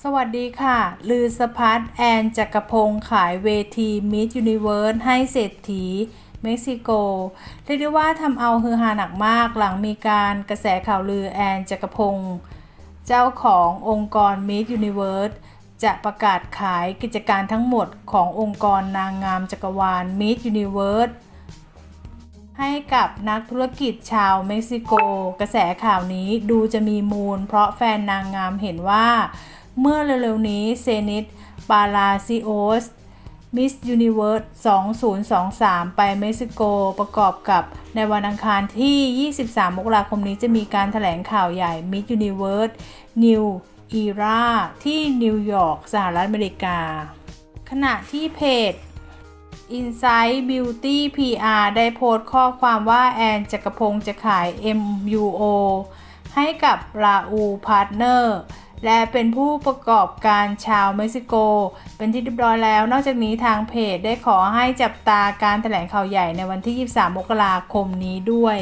สวัสดีค่ะ ลือสพัดแอนจักรพงศ์ขายเวทีมิสยูนิเวิร์สให้เศรษฐีเม็กซิโก เรียกได้ว่าทำเอาฮือฮาหนักมากหลังมีการกระแสข่าวลือแอนจักรพงศ์เจ้าขององค์กรมิสยูนิเวิร์สจะประกาศขายกิจการทั้งหมดขององค์กรนางงามจักรวาลมิสยูนิเวิร์สให้กับนักธุรกิจชาวเม็กซิโก กระแสข่าวนี้ดูจะมีมูล เพราะแฟนนางงามเห็นว่า เมื่อเร็วๆนี้เซนิตปาลาซิโอสมิสยูนิเวิร์ส2023 ไปเม็กซิโกประกอบกับในวันอังคารที่ 23 มกราคมนี้จะมีการถแถลงข่าวใหญ่มิสยูนิเวิร์สนิวอีราที่นิวยอร์กสหรัฐอเมริกา ขณะที่เพจ Insight Beauty PR ได้โพสต์ข้อความว่าแอนจักรพงศ์จะขาย MUO ให้กับ Raul Partner และเป็นผู้ประกอบการชาวเม็กซิโก เป็นที่เรียบร้อยแล้ว นอกจากนี้ทางเพจได้ขอให้จับตาการแถลงข่าวใหญ่ในวันที่ 23 มกราคมนี้ด้วย